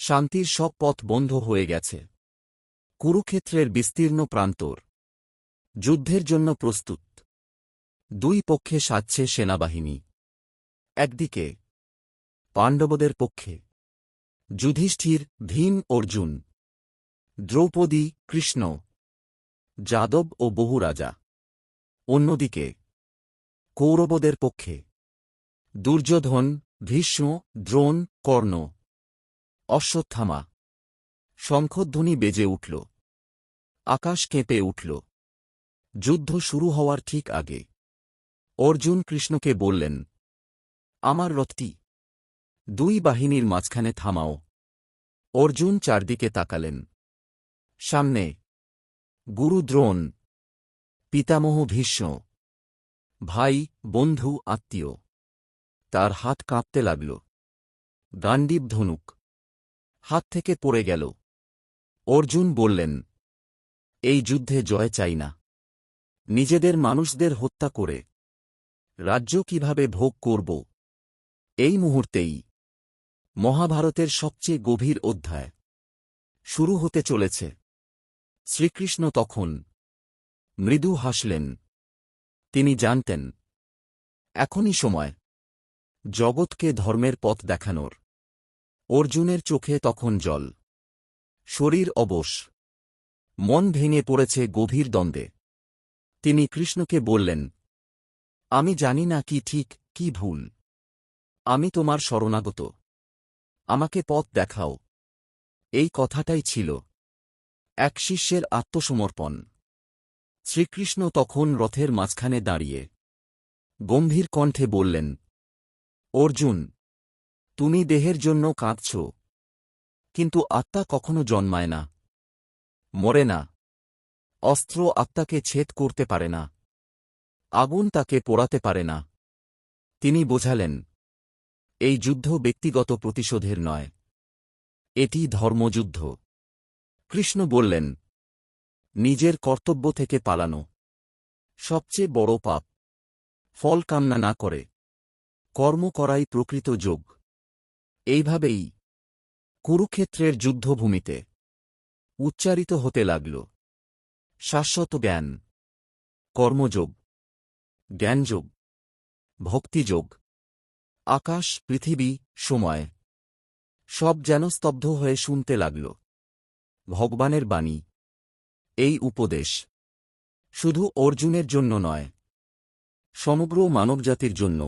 শান্তির সব পথ বন্ধ হয়ে গেছে। কুরুক্ষেত্রের বিস্তীর্ণ প্রান্তর। যুদ্ধের জন্য প্রস্তুত। দুই পক্ষে সাজছে সেনাবাহিনী। একদিকে পাণ্ডবদের পক্ষে। যুধিষ্ঠির ভীম অর্জুন। দ্রৌপদী কৃষ্ণ। যাদব ও বহু রাজা। অন্যদিকে কৌরবদের পক্ষে। দুর্যোধন, ভীষ্ম, দ্রোণ, কর্ণ। অশ্বত্থামা। শঙ্খধ্বনি বেজে উঠল। আকাশ কেঁপে উঠল। যুদ্ধ শুরু হওয়ার ঠিক আগে। অর্জুন কৃষ্ণকে বললেন, আমার রথটি, দুই বাহিনীর মাঝখানে থামাও। অর্জুন চারদিকে তাকালেন। সামনে, গুরু দ্রোণ, পিতামহ ভীষ্ম, ভাই, বন্ধু, আত্মীয়। তার হাত কাঁপতে লাগল। গান্ডীব ধনুক হাত থেকে পড়ে গেল। অর্জুন বললেন, এই যুদ্ধে জয় চাই না। নিজেদের মানুষদের হত্যা করে রাজ্য কীভাবে ভোগ করব? এই মুহূর্তেই মহাভারতের সবচেয়ে গভীর অধ্যায় শুরু হতে চলেছে। শ্রীকৃষ্ণ তখন মৃদু হাসলেন। তিনি জানতেন, এখনই সময়। জগৎকে ধর্মের পথ দেখানোর। অর্জুনের চোখে তখন জল। শরীর অবশ। মন ভেঙে পড়েছে গভীর দ্বন্দ্বে। তিনি কৃষ্ণকে বললেন, আমি জানি না কি ঠিক, কি ভুল। আমি তোমার শরণাগত। আমাকে পথ দেখাও। এই কথাটাই ছিল এক শিষ্যের আত্মসমর্পণ। শ্রীকৃষ্ণ তখন রথের মাঝখানে দাঁড়িয়ে গম্ভীর কণ্ঠে বললেন, অর্জুন তুমি দেহের জন্য কাঁদছ। কিন্তু আত্মা কখনো জন্মায় না। মরে না। অস্ত্র আত্মাকে ছেদ করতে পারে না। আগুন তাকে পোড়াতে পারে না। তিনি বোঝালেন, এই যুদ্ধ ব্যক্তিগত প্রতিশোধের নয়। এটি ধর্মযুদ্ধ। কৃষ্ণ বললেন, নিজের কর্তব্য থেকে পালানো। সবচেয়ে বড় পাপ। ফল কামনা না করে। কর্ম করাই প্রকৃত যোগ। এইভাবেই কুরুক্ষেত্রের যুদ্ধভূমিতে উচ্চারিত হতে লাগল। শাশ্বত জ্ঞান, কর্মযোগ, জ্ঞানযোগ, ভক্তিযোগ, আকাশ, পৃথিবী, সময়, সব যেন স্তব্ধ হয়ে শুনতে লাগল। ভগবানের বাণী, এই উপদেশ শুধু অর্জুনের জন্য নয়, সমগ্র মানবজাতির জন্য